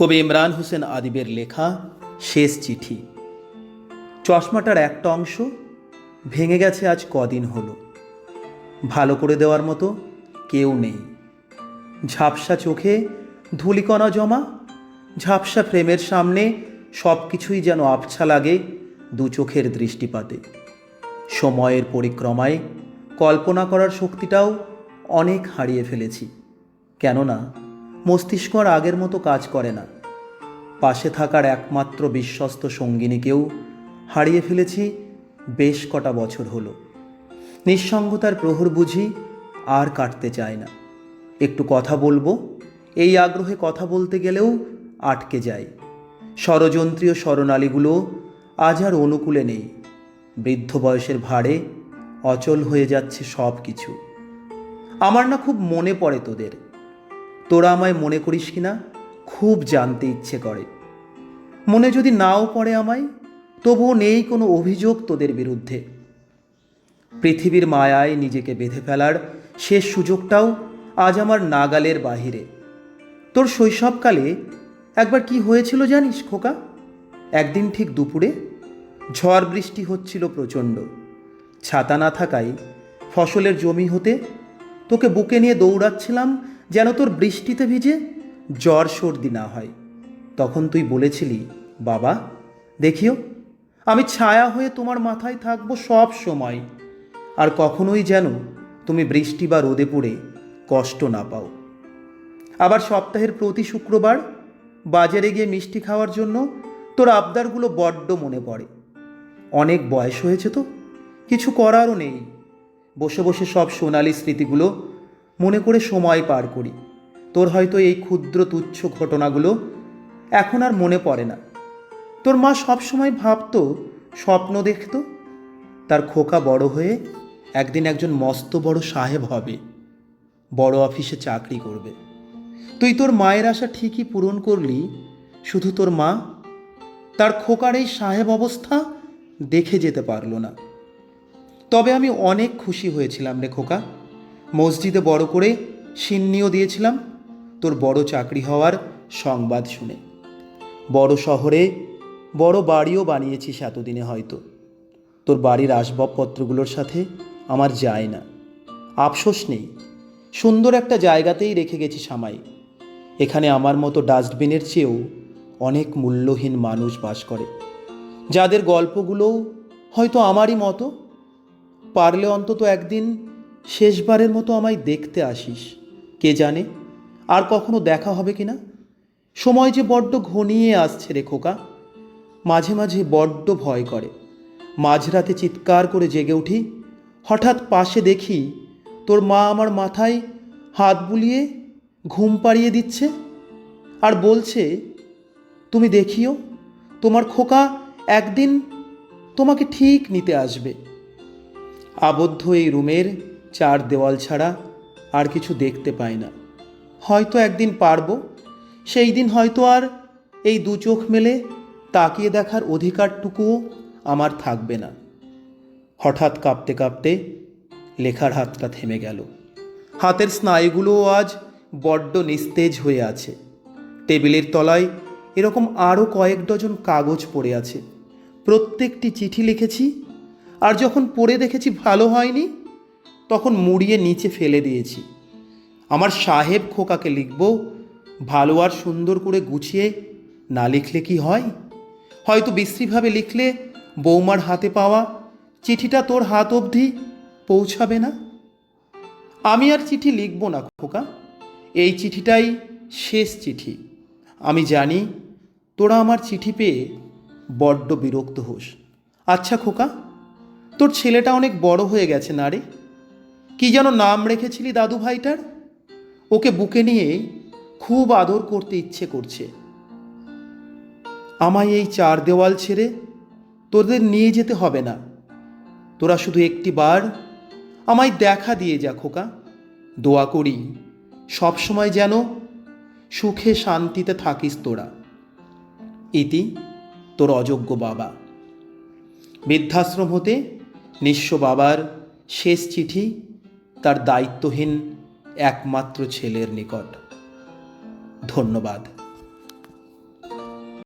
কবি ইমরান হোসেন আদিবের লেখা শেষ চিঠি। চশমাটার একটা অংশ ভেঙে গেছে আজ কদিন হলো। ভালো করে দেওয়ার মতো কেউ নেই। ঝাপসা চোখে ধুলিকণা জমা, ঝাপসা ফ্রেমের সামনে সব কিছুই যেন আবছা লাগে দু চোখের দৃষ্টিপাতে। সময়ের পরিক্রমায় কল্পনা করার শক্তিটাও অনেক হারিয়ে ফেলেছি। কেননা মস্তিষ্ক আর আগের মতো কাজ করে না। পাশে থাকার একমাত্র বিশ্বস্ত সঙ্গিনীকেও হারিয়ে ফেলেছি বেশ কটা বছর হলো। নিঃসঙ্গতার প্রহর বুঝি আর কাটতে চায় না। একটু কথা বলব, এই আগ্রহে কথা বলতে গেলেও আটকে যায় ষড়যন্ত্রীয় স্বরনালীগুলো আজ আর অনুকূলে নেই। বৃদ্ধ বয়সের ভারে অচল হয়ে যাচ্ছে সব কিছু আমার না খুব মনে পড়ে তোদের। তোরা আমায় মনে করিস কি না? খুব জানতে ইচ্ছে করে। মনে যদি নাও পড়ে আমায়, তবুও নেই কোনো অভিযোগ তোদের বিরুদ্ধে। পৃথিবীর মায়ায় নিজেকে বেঁধে ফেলার শেষ সুযোগটাও আজ আমার নাগালের বাহিরে। তোর শৈশবকালে একবার কি হয়েছিল জানিস, খোকা? একদিন ঠিক দুপুরে ঝড় বৃষ্টি হচ্ছিল প্রচণ্ড। ছাতা না থাকায় ফসলের জমি হতে তোকে বুকে নিয়ে দৌড়াচ্ছিলাম যেন তোর বৃষ্টিতে ভিজে জ্বর সর্দি না হয়। তখন তুই বলেছিলি, বাবা, দেখিও, আমি ছায়া হয়ে তোমার মাথায় থাকব সব সময়। আর কখনোই যেন তুমি বৃষ্টি বা রোদে পড়ে কষ্ট না পাও। আবার সপ্তাহের প্রতি শুক্রবার বাজারে গিয়ে মিষ্টি খাওয়ার জন্য তোর আবদারগুলো বড্ড মনে পড়ে। অনেক বয়স হয়েছে তো, কিছু করারও নেই। বসে বসে সব সোনালি স্মৃতিগুলো মনে করে সময় পার করি। তোর হয়তো এই ক্ষুদ্র তুচ্ছ ঘটনাগুলো এখন আর মনে পড়ে না। তোর মা সবসময় ভাবতো, স্বপ্ন দেখত, তার খোকা বড় হয়ে একদিন একজন মস্ত বড় সাহেব হবে, বড় অফিসে চাকরি করবে। তুই তোর মায়ের আশা ঠিকই পূরণ করলি, শুধু তোর মা, তার খোকার এই সাহেব অবস্থা দেখে যেতে পারল না। তবে আমি অনেক খুশি হয়েছিলাম রে খোকা। মসজিদে বড় করে সিন্নিও দিয়েছিলাম। তোর বড় চাকরি হওয়ার সংবাদ শুনে। বড় শহরে বড় বাড়িও বানিয়েছিস এতদিনে হয়তো। তোর বাড়ির আসবাবপত্রগুলোর সাথে আমার যায় না। আফসোস নেই। সুন্দর একটা জায়গাতেই রেখে গেছি সামাই এখানে আমার মতো ডাস্টবিনের চেয়েও অনেক মূল্যহীন মানুষ বাস করে। যাদের গল্পগুলোও হয়তো আমারই মতো। পারলে অন্তত একদিন শেষবারের মতো আমায় দেখতে আসিস। কে জানে? আর কখনো দেখা হবে কি না সময় যে বড্ড ঘনিয়ে আসছে রে খোকা। মাঝে মাঝে বড্ড ভয় করে। মাঝরাতে চিৎকার করে জেগে উঠি। হঠাৎ পাশে দেখি তোর মা আমার মাথায় হাত বুলিয়ে ঘুম পাড়িয়ে দিচ্ছে আর বলছে, তুমি দেখিও, তোমার খোকা একদিন তোমাকে ঠিক নিতে আসবে। আবদ্ধ এই রুমের চার দেওয়াল ছাড়া আর কিছু দেখতে পাই না। হয়তো একদিন পারব, সেই দিন হয়তো আর এই দু চোখ মেলে তাকিয়ে দেখার অধিকারটুকুও আমার থাকবে না। হঠাৎ কাঁপতে কাঁপতে লেখার হাতটা থেমে গেল। হাতের স্নায়ুগুলোও আজ বড্ড নিস্তেজ হয়ে আছে। টেবিলের তলায় এরকম আরও কয়েক ডজন কাগজ পড়ে আছে। প্রত্যেকটি চিঠি লিখেছি আর যখন পড়ে দেখেছি ভালো হয়নি তখন মুড়িয়ে নিচে ফেলে দিয়েছি। আমার সাহেব খোকাকে লিখব ভালো আর সুন্দর করে গুছিয়ে না লিখলে কি হয়? হয়তো বিশ্রীভাবে লিখলে বৌমার হাতে পাওয়া চিঠিটা তোর হাত অবধি পৌঁছাবে না? আমি আর চিঠি লিখব না খোকা। এই চিঠিটাই শেষ চিঠি। আমি জানি তোরা আমার চিঠি পেয়ে বড্ড বিরক্ত হোস। আচ্ছা খোকা, তোর ছেলেটা অনেক বড় হয়ে গেছে না রে? কি যেন নাম রেখেছিলি দাদু ভাইটার? ওকে বুকে নিয়ে খুব আদর করতে ইচ্ছে করছে। আমায় এই চার দেওয়াল ছেড়ে তোদের নিয়ে যেতে হবে না। তোরা শুধু একটি বার আমায় দেখা দিয়ে যা খোকা। দোয়া করি সব সময় যেন সুখে শান্তিতে থাকিস তোরা। ইতি তোর অযোগ্য বাবা। বৃদ্ধাশ্রম হতে নিঃস্ব বাবার শেষ চিঠি তার দায়িত্বহীন একমাত্র ছেলের নিকট। ধন্যবাদ।